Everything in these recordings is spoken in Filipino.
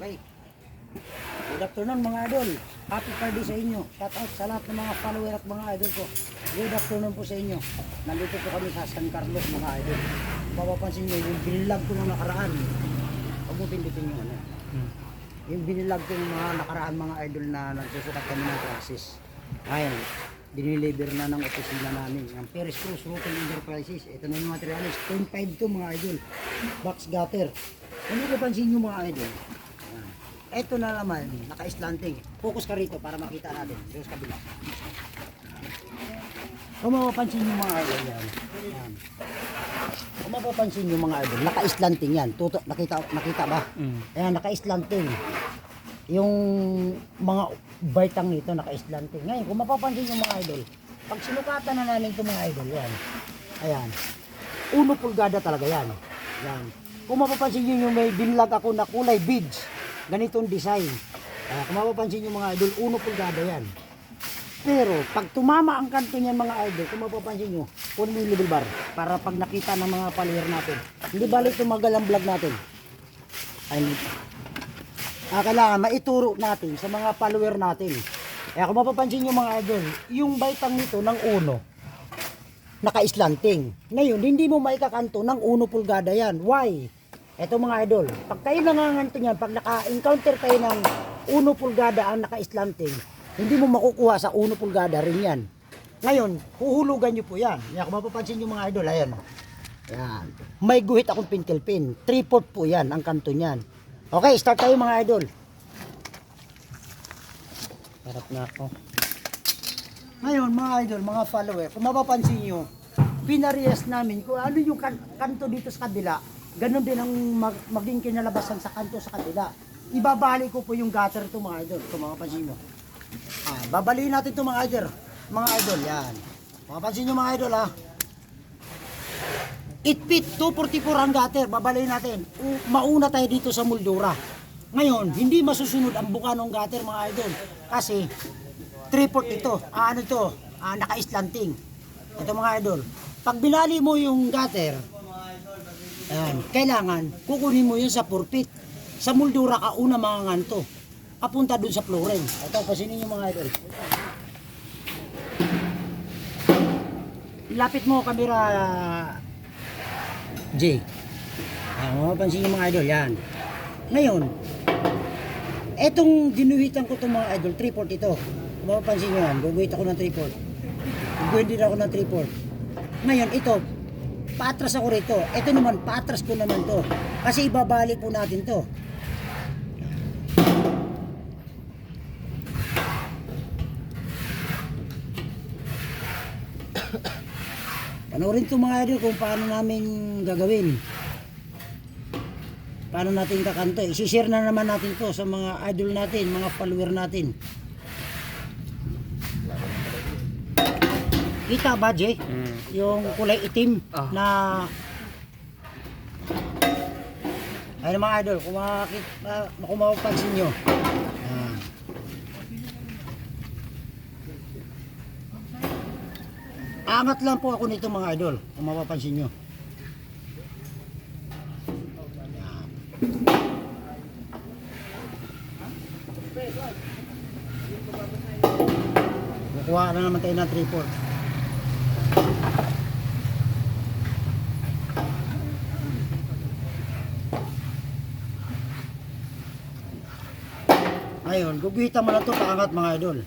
Okay. Good afternoon mga idol. Happy Friday sa inyo. Shout out sa lahat ng mga follower at mga idol ko. Good afternoon po sa inyo. Nandito po kami sa San Carlos mga idol. Mapapansin nyo yung binilag ko nung nakaraan. Huwag mo pindutin yung ano. Yung binilag ko yung mga nakaraan mga idol na nagsusukat kami ng classes. Ayun. Diniliver na ng opisina namin. Yung Paris Cruz Roofing Enterprises. Ito na yung materialis. 0.5 to mga idol. Box gutter. Kung hindi ko pansin nyo mga idol. Ito na naman, naka-slanting. Focus ka rito para makita natin. Sa kabila. Kung mapapansin nyo mga idol yan. Ayan. Kung mapapansin nyo mga idol, naka-slanting yan. Tuto, nakita, nakita ba? Ayan, naka-slanting. Yung mga baitang nito naka-slanting. Ngayon, kung mapapansin nyo mga idol, pag sinukatan na namin ito mga idol, yan. Ayan. Uno pulgada talaga yan. Yan. Kung mapapansin nyo yung may binlag ako na kulay beads, ganitong design. Ah, kung mapapansin nyo mga idol, uno pulgada yan. Pero pag tumama ang kanto niyan mga idol, kung mapapansin nyo, kunin mo yung level bar para pag nakita ng mga follower natin. Hindi balik tumagal ang vlog natin. Ay, ah, kailangan maituro natin sa mga follower natin. Kaya kung mapapansin nyo mga idol, yung baitang nito ng uno, naka-slanting. Ngayon, hindi mo maikakanto ng uno pulgada yan. Why? Eto mga idol, pag kayo nanganganto niyan, pag naka-encounter kayo ng uno pulgada ang naka-slanting, hindi mo makukuha sa uno pulgada rin yan. Ngayon, huhulugan nyo po yan. Yan, kung mapapansin nyo mga idol, ayan. Yan. May guhit akong pinkel pin. 3 port po yan, ang kanto niyan. Okay, start tayo mga idol. Harap na ako. Ngayon, mga idol, mga follower, kung mapapansin nyo, pinarehas namin kung ano yung kan- kanto dito sa kabila, ganun din ang mag- maging kinalabasan sa kanto sa kabila. Ibabali ko po yung gutter to mga idol, kung mapapansin nyo. Ah, babaliin natin to mga idol. Mga idol, yan. Mapapansin nyo mga idol ha. 8 feet, 244 ang gutter, babaliin natin. U- mauna tayo dito sa Muldura. Ngayon, hindi masusunod ang buka ng gutter mga idol. Kasi, 3 port ito. Ah, ano ito? Ah, naka-slanting. Ito mga idol. Pag binali mo yung gutter, ayan, kailangan kukunin mo yun sa 4 feet. Sa Muldura ka una mga nganto. Papunta dun sa flooring. Ito, pasinin yung mga idol. Lapit mo kamera J. Ah, mapapansin yung mga idol, yan. Ngayon, etong ginuhitan ko itong mga idol, 3 port ito. Kung Mapapansin nyo yan, guguhit ako ng 3 port. Guguhit din ako ng 3 port. Ngayon, ito, paatras ako rito. Ito naman, paatras ko naman to. Kasi ibabalik po natin to. Panoorin to mga idol kung paano namin gagawin. Paano natin kakanto. I-share na naman natin to sa mga idol natin, mga follower natin. Kita ba, Jay? Yung kulay itim Ah. na... Ayun mga idol, kung, makakit, uh, kung mapapansin nyo. Ah. Angat lang po ako nito mga idol, kung mapapansin nyo. Kukuha na naman tayo ng 3 guguhitan mo na ito paangat mga idol.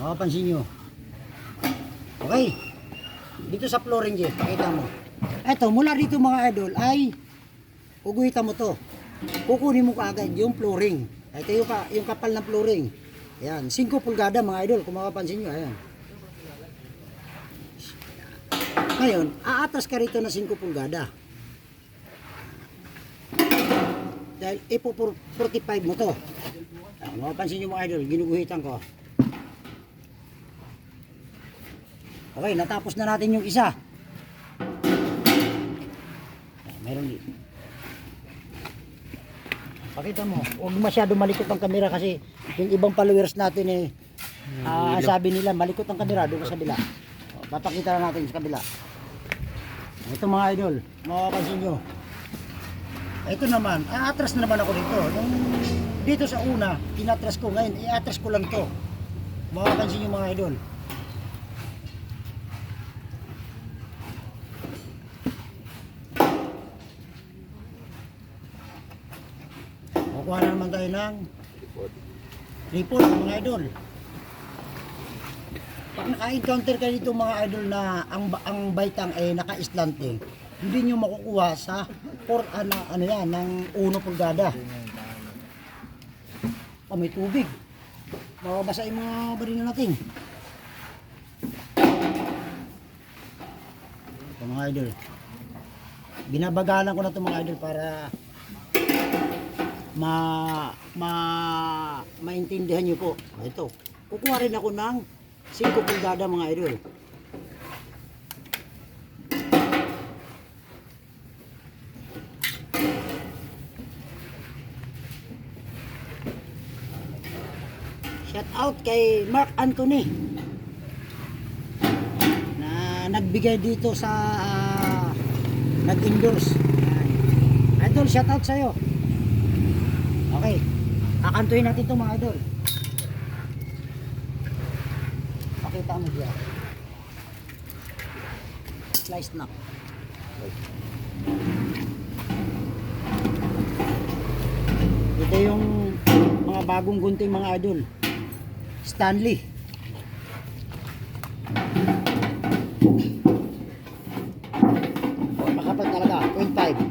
Makapansin nyo. Okay. Dito sa flooring Jeff, pakita mo. Eto, mula dito mga idol ay uguhitan mo to. Kukunin mo kaagad yung flooring. Ito yung, ka, yung kapal ng flooring. Ayan, 5 pulgada mga idol, kung makapansin nyo. Ayan. Ngayon, aatas ka rito na 5 pulgada. Dahil ipo 45 mo to. Ayan, makapansin nyo mga idol, ginuguhitan ko. Okay, natapos na natin yung isa. Meron dito. Pakita mo, huwag masyado malikot ang kamera kasi yung ibang followers natin eh, ah, sabi nila malikot ang kamera doon sa kabila. Papakita lang natin sa kabila. Ito mga idol, makapansin nyo. Ito naman, aatras na naman ako dito. Nung dito sa una, tinatras ko. Ngayon, iatras ko lang to. Makapansin yung mga idol. Kukuha na naman tayo ng report mga idol. Pag naka-encounter kayo dito mga idol na ang ang baitang ay naka-slanting, hindi nyo makukuha sa por ano, ano yan, ng uno pulgada. Oh, may tubig. Mababasa yung mga baril natin. Ito mga idol. Binabagalan ko na ito mga idol para ma ma maintindihan niyo po. Ito. Kukuha rin ako ng 5 pulgada mga idol. Shout out kay Mark Anthony na nagbigay dito sa ah, nag-endorse. Idol, shout out sa'yo. Okay. Kakantuhin natin ito mga idol. Pakita mo diyan. Slice na. Ito yung mga bagong gunting mga idol. Stanley. Oh, makapal talaga. 0.5.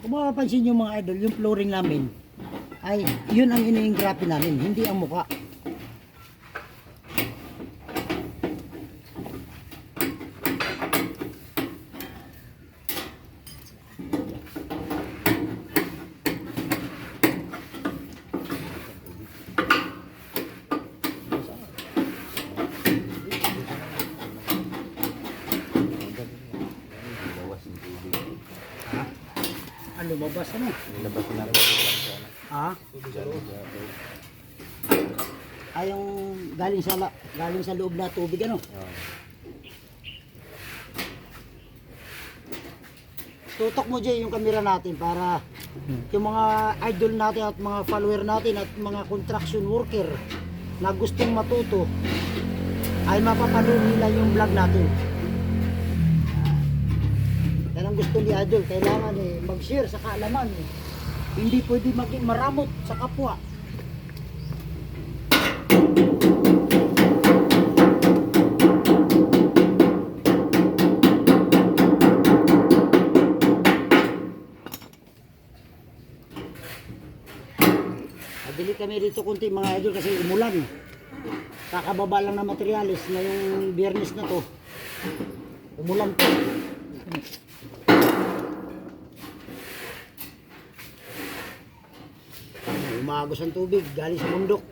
Kung mapapansin nyo mga idol, yung flooring namin, ay yun ang ini-engrape namin, hindi ang mukha. Ah, ano? Nilabas na rin yung lang sa ano. Ha? Ay, yung galing sa, galing sa loob na tubig ano? Ah, Tutok mo dyan yung camera natin para yung mga idol natin at mga follower natin at mga construction worker na gustong matuto ay mapapanood nila yung vlog natin. Ang gusto ni idol, kailangan eh, mag-share sa kaalaman. Eh. Hindi pwede maging maramot sa kapwa. Nadili kami dito kunti mga idol kasi umulan. Kakababa lang ng materialis ngayong biyernes na to. Umulan pa. Umagos ang tubig galing sa bundok.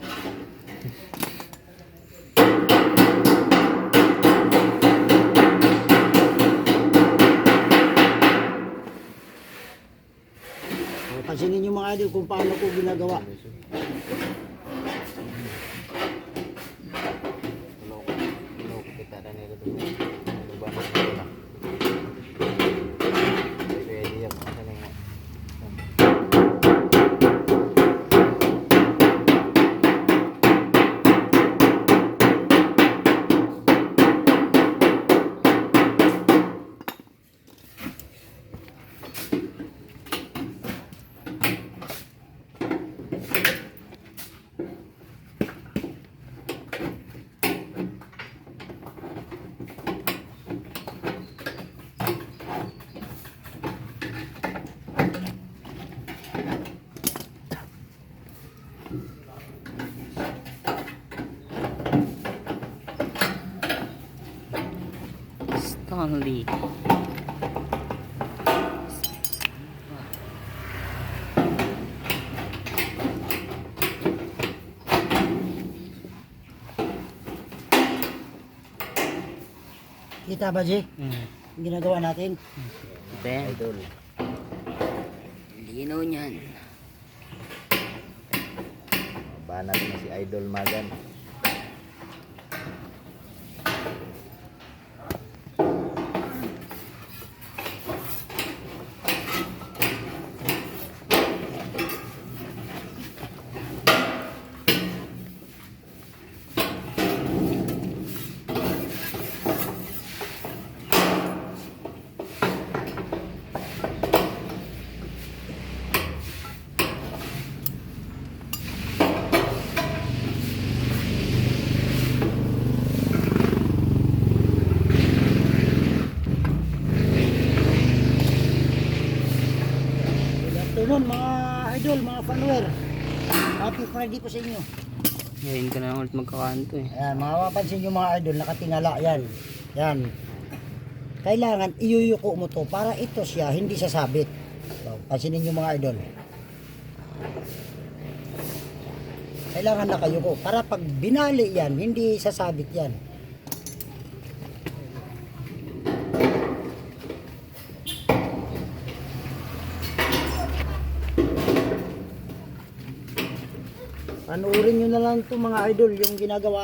Pansinin niyo mga idol kung paano ko ginagawa. Stanley. Kita ba, Jay? Mm. Ginagawa natin? Yan. Idol. Linaw niyan. Banat na si Idol Magan. Good afternoon mga idol, mga follower. Happy Friday po sa inyo. Ngayon ka na ulit magkakanto eh. Ayan, mga mapapansin nyo mga idol, nakatingala yan. Yan. Kailangan iyuyuko mo to para ito siya hindi sasabit. So, pansinin nyo mga idol. Kailangan nakayuko para pag binali yan, hindi sasabit yan. Panuorin nyo na lang to mga idol yung ginagawa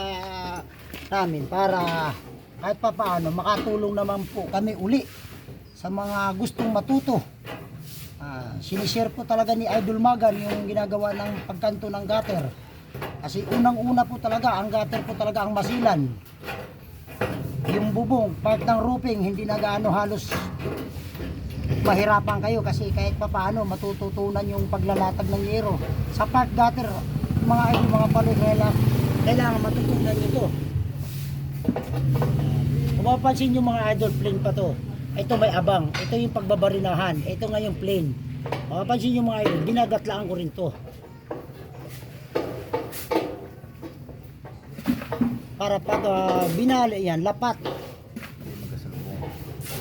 namin para kahit pa paano makatulong naman po kami uli sa mga gustong matuto. Ah, sinishare po talaga ni Idol Magan yung ginagawa ng pagkanto ng gutter. Kasi unang-una po talaga, ang gutter po talaga ang masilan. Yung bubong, part ng roofing, hindi na gaano halos mahirapan kayo kasi kahit pa paano matututunan yung paglalatag ng yero. Sa part gutter, mga idol, mga paloy, kailangan, matutunan nyo to. Kung mapapansin nyo mga idol, plain pa to. Ito may abang. Ito yung pagbabarinahan. Ito nga yung plain. Mapapansin nyo mga idol, ginagatlaan ko rin to. Para pag ah, binali yan, lapat.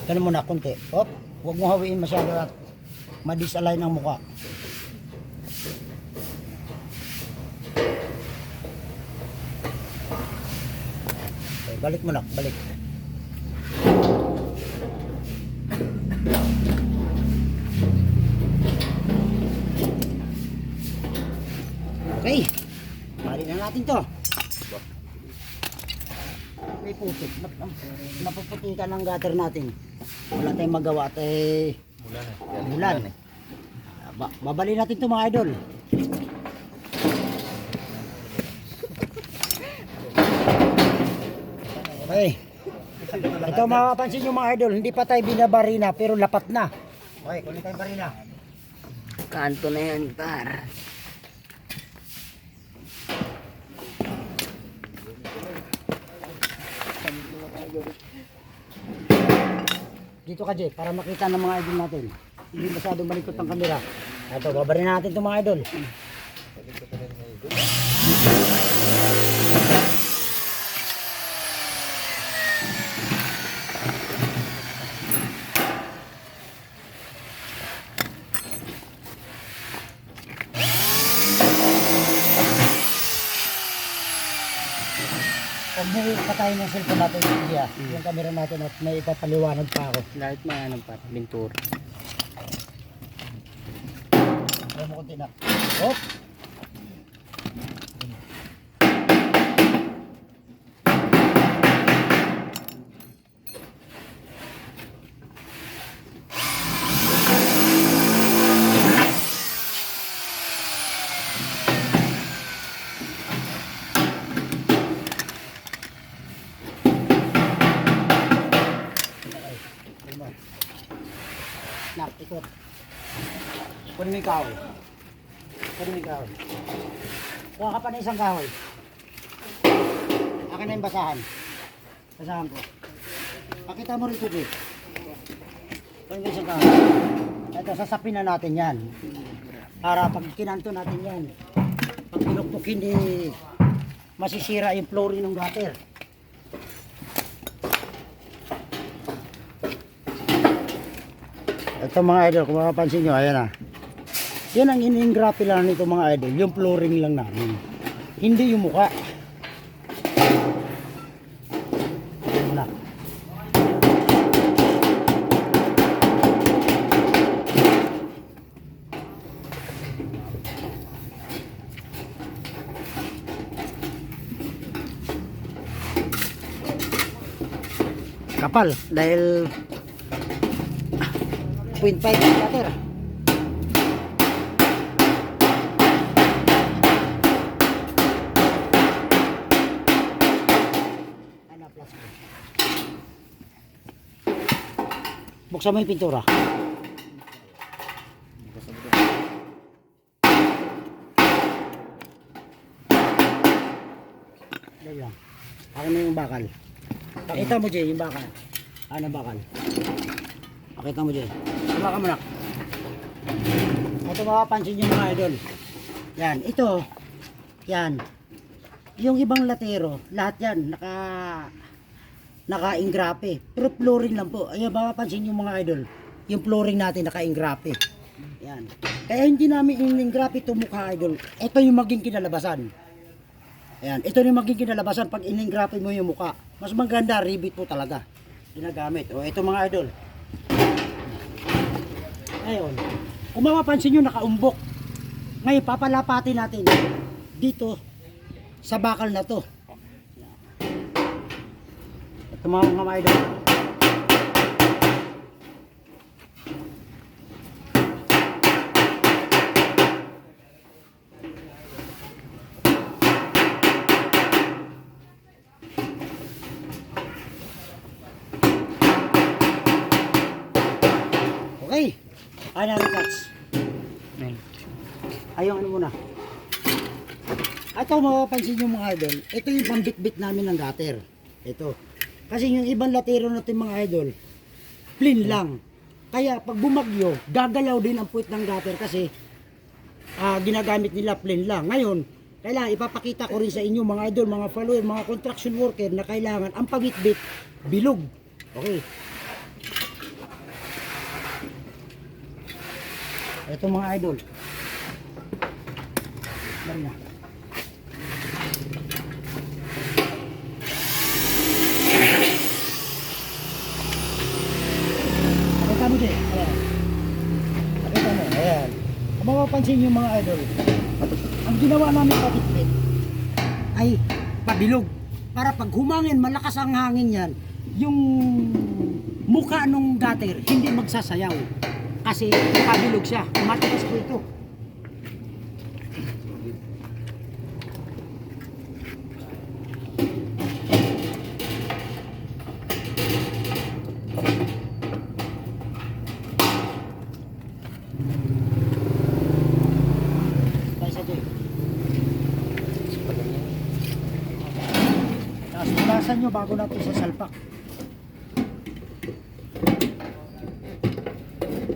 Ganun muna, konti. Hop, huwag mo hawiin masyado at madisalign ang mukha. Balik mo na, balik. Okay. Balik na natin to. May putik. Nap- Napuputikan ng gutter natin. Wala tayong magawa at eh, Bulan eh. Bulan. eh. ba babali natin to mga idol. Okay. Ito mapapansin nyo mga idol, hindi pa tayo binabarina pero lapat na. Okay, kunin tayo barina. Kanto na yan, par. Dito ka Jay, para makita ng mga idol natin. Hindi masyadong malikot ang kamera. Ito, babarina natin itong mga idol. Pag patay ng cellphone natin, yeah, yung camera natin at may ipapaliwanag pa ako. Kahit may ano par, bintura. Alam mo konti na. Hop! Yung kahoy. Mo yung kahoy. Kuha ka pa ng isang kahoy. Akin na yung basahan. Basahan ko. Pakita mo rito, Jay. Mo yung isang kahoy. Ito, sasapin na natin yan. Para pag kinanto natin yan, pag pinukpok hindi masisira yung flooring ng gutter. Ito mga idol, kung mapapansin nyo, ayan na. Yan ang iniingrape lang nito mga idol. Yung flooring lang namin. Hindi yung muka. Wala. kapal dahil 0.5 meter Buksan mo yung pintura. Yan lang. Ako na yung bakal. Pakita mo, Jay, yung bakal. Ano bakal? Pakita mo, Jay. Hawakan mo na. Ito mapapansin yung mga idol. Yan, ito. Yan. Yung ibang latero, lahat yan, naka naka-ingrape. Pero flooring lang po. Ayan, mapapansin yung mga idol. Yung flooring natin naka-ingrape. Yan. Kaya hindi namin in-ingrape ito mukha idol. Ito yung maging kinalabasan. Ayan, ito yung maging kinalabasan pag in-ingrape mo yung mukha. Mas maganda, rivet po talaga. Ginagamit. O, ito mga idol. Ngayon, kung mapapansin nyo, nakaumbok. Ngayon, papalapatin natin dito sa bakal na to. Ito mga mga idol. Okay. Ay, na cuts. Ayun. Ano muna. Ito mapapansin nyo mga idol, ito yung pambitbit namin ng gutter. Ito. Kasi yung ibang latero natin mga idol, plain lang. Kaya pag bumagyo, gagalaw din ang puwit ng gutter kasi ah, ginagamit nila plain lang. Ngayon, kailangan ipapakita ko rin sa inyo mga idol, mga follower, mga construction worker na kailangan ang pabitbit bilog. Okay. Ito mga idol. Dali na. Pakita mo din. Ayan. Pakita mo. Ayan. Kung mapapansin nyo mga idol, ang ginawa namin patitpit ay pabilog. Para pag humangin, malakas ang hangin yan, yung mukha nung gutter hindi magsasayaw. Kasi nakabilog siya. Matigas po ito. Tayo sa Jay. Tapos punasan nyo bago natin sa salpak.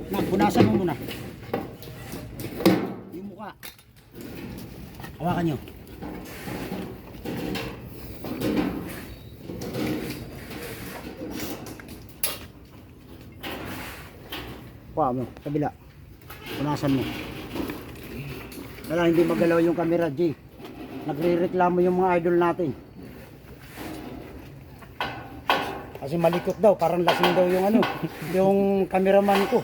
Na, punasan mo muna. Yung mukha. Hawakan nyo. Kuha mo, kabila. Punasan mo. Wala, hindi magalaw yung camera, G. Nagre-reklamo yung mga idol natin. Kasi malikot daw, parang lasing daw yung ano, yung cameraman ko.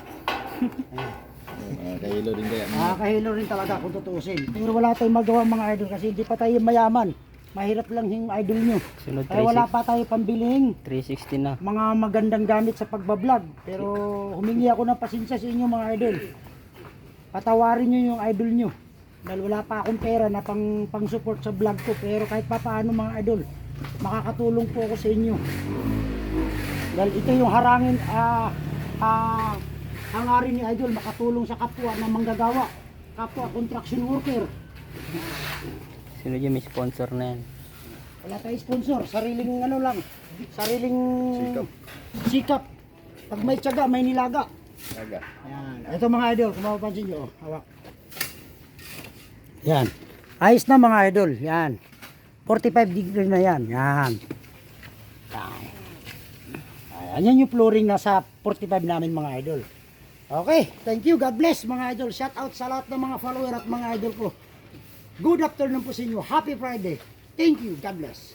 Mga kahilo din kaya. Nakakahilo rin talaga kung tutuusin. Pero wala tayong magawa mga idol kasi hindi pa tayo mayaman. Mahirap lang yung idol nyo. Sunod Kaya wala pa tayo pambilihing 360 na. mga magandang gamit sa pagbablog. Pero humingi ako ng pasensya sa inyo mga idol. Patawarin nyo yung idol nyo. Dahil wala pa akong pera na pang, pang support sa vlog ko. Pero kahit pa paano mga idol, makakatulong po ako sa inyo. Dahil ito yung harangin, ah, ah, hangarin ni idol makatulong sa kapwa na manggagawa. Kapwa construction worker. Sunod yung may sponsor na yan. Wala tayong sponsor, sariling ano lang, sariling Sikap. sikap. Pag may tiyaga, may nilaga. Aga. Yan. Ito mga idol, kung mapapansin nyo, oh, hawak. Yan. Ayos na mga idol, yan. 45 degree na yan, yan. Yan. Ayan yan yung flooring na sa 45 namin mga idol. Okay, thank you, God bless mga idol. Shout out sa lahat ng mga follower at mga idol ko. Good afternoon po sa inyo. Happy Friday. Thank you, God bless.